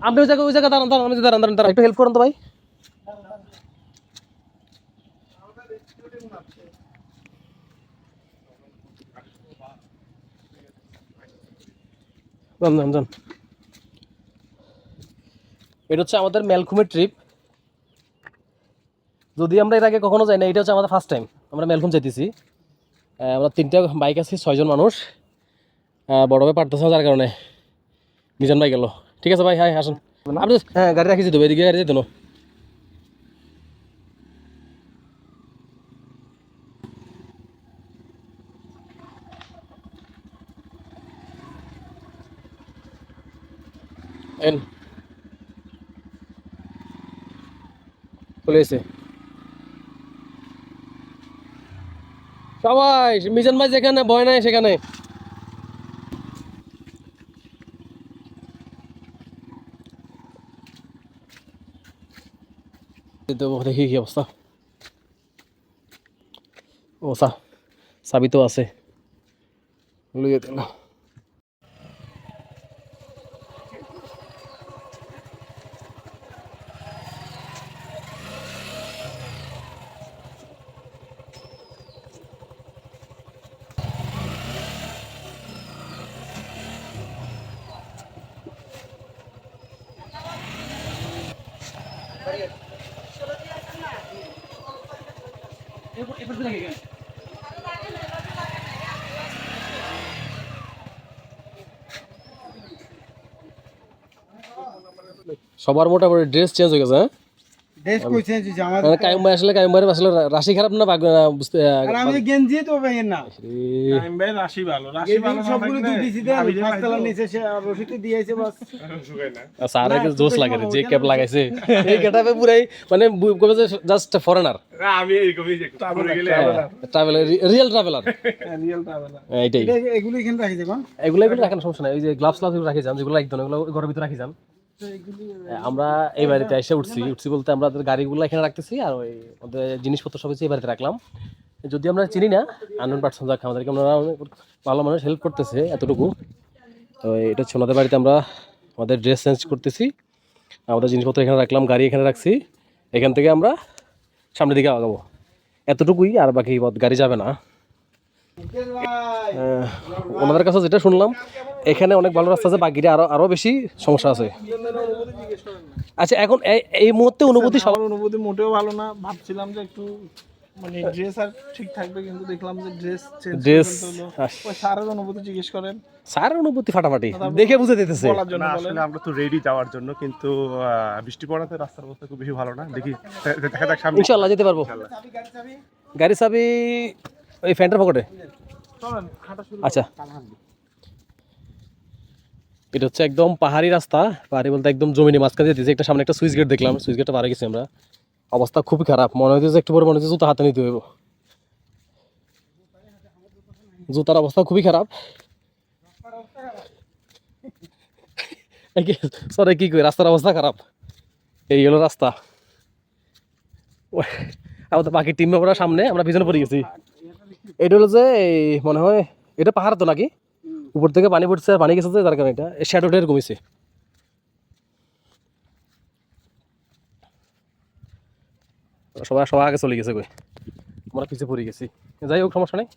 আপনি ওই জায়গায় ওই জায়গায় দাঁড়ান দাঁড়ান আমি দাঁড়ান দাঁড়ান দাঁড়ান। একটু হেল্প করুন তো ভাই। যান যান যান। এটা হচ্ছে আমাদের মেলকুমের ট্রিপ যদি আমরা এর আগে কখনো যাই না এটা হচ্ছে আমাদের ফার্স্ট টাইম আমরা মেলকুম যেতেছি আমরা তিনটা বাইক আছি ছয়জন মানুষ। আহ, বড় ভাই পারতেছে না যার কারণে। মিজান ভাই গেল। ঠিক আছে, ভাই, হাই আসুন আপনি হ্যাঁ গাড়ি রাখিছি দেবো এদিকে গাড়ি যেত সবাই, মিজান ভাই যেখানে, ভয় নাই সেখানে। তো দেখি কি অবস্থা সা চাবি তো আছে লইয়ে দিল সবার মোটামুটি ড্রেস চেঞ্জ হয়ে গেছে হ্যাঁ? যে মানে কায়ুম ভাই আসলে কায়ুম ভাই আসলে রাশি খারাপ না বুঝতে আর আমি যে গেঞ্জি তো ভাইয়ের না। এ, টাইম ভাই রাশি ভালো রাশি ভালো সবগুলো দুই দিছি দে পাঁচতলা নিচে সে রসিদে দিয়েছে বাস। শুকায় না। স্যার আগে জোস লাগে রে, যে ক্যাপ লাগাইছে। এই গেটাপে পুরাই মানে কবে যে জাস্ট ফরেনার আমি এরকমই যে গেলে traveller real traveller real traveller এইটাই। এগুলো এখানে রাখিছে কোন এগুলো এগুলো রাখার সমস্যা নাই। ওই যে গ্লাভস গ্লাভস রাখি যান যেগুলো একদম এগুলো ঘরের ভিতরে রাখি যান। আমরা এই বাড়িতে এসে উঠছি। উঠছি বলতে আমরা গাড়িগুলো এখানে রাখতেছি আর ওই ওদের জিনিসপত্র সব এই বাড়িতে রাখলাম। যদি আমরা চিনি না আননোন পার্সন যাক, আমাদেরকে আমরা ভালো মানুষ হেল্প করতেছে এতটুকু। তো এটা হচ্ছে ওনাদের বাড়িতে আমরা আমাদের ড্রেস চেঞ্জ করতেছি। আমাদের জিনিসপত্র এখানে রাখলাম, গাড়ি এখানে রাখছি। এখান থেকে আমরা সামনের দিকে আগাবো। এতটুকুই, আর বাকি গাড়ি যাবে না। ওনাদের কাছে যেটা শুনলাম এখানে অনেক ভালো রাস্তা আছে বাকিটা আরও আরও বেশি সমস্যা আছে। আচ্ছা এখন এই- মুহূর্তে অনুভূতি সবার অনুভূতি মোটেও ভালো না। ভাবছিলাম যে একটু মানে ড্রেস আর ঠিক থাকবে কিন্তু দেখলাম যে ড্রেস চেঞ্জ ড্রেস ওই স্যারের অনুভূতি জিজ্ঞেস করেন। স্যার অনুভূতি ফাটাফাটি দেখে বুঝে দিতেছে। না, আসলে আমরা তো রেডি যাওয়ার জন্য কিন্তু বৃষ্টি পড়াতে রাস্তার অবস্থা খুব বেশি ভালো না। দেখি দেখা যাক সামনে। ইনশাল্লাহ যেতে পারব। গাড়ি চাবি ওই ফ্যান্টার পকেটে? আচ্ছা। এটা হচ্ছে একদম পাহাড়ি রাস্তা, পাহাড়ি বলতে একদম জমিনে মাঝখানে যেতেছে একটা সামনে একটা সুইচ গেট দেখলাম, সুইচ গেটটা পারে গেছি আমরা। অবস্থা খুবই খারাপ, মনে হচ্ছে একটু পরে মনে হচ্ছে জুতা হাতে নিতে হইব। জুতার অবস্থা খুবই খারাপ। সরে কি কই, রাস্তার অবস্থা খারাপ। এই হলো রাস্তা। আমাদের বাকি টিম মেম্বাররা সামনে, আমরা পিছনে পড়ে গেছি। এটা হলো যে মনে হয়, এটা পাহাড় তো নাকি? উপর থেকে পানি পড়ছে, পানি গেছে তার কারণে এটা। শ্যাডোটা কমেছে। সবাই সবাই আগে চলে গেছে কই? আমরা পিছিয়ে পড়ে গেছি। যাই হোক, সমস্যা নেই।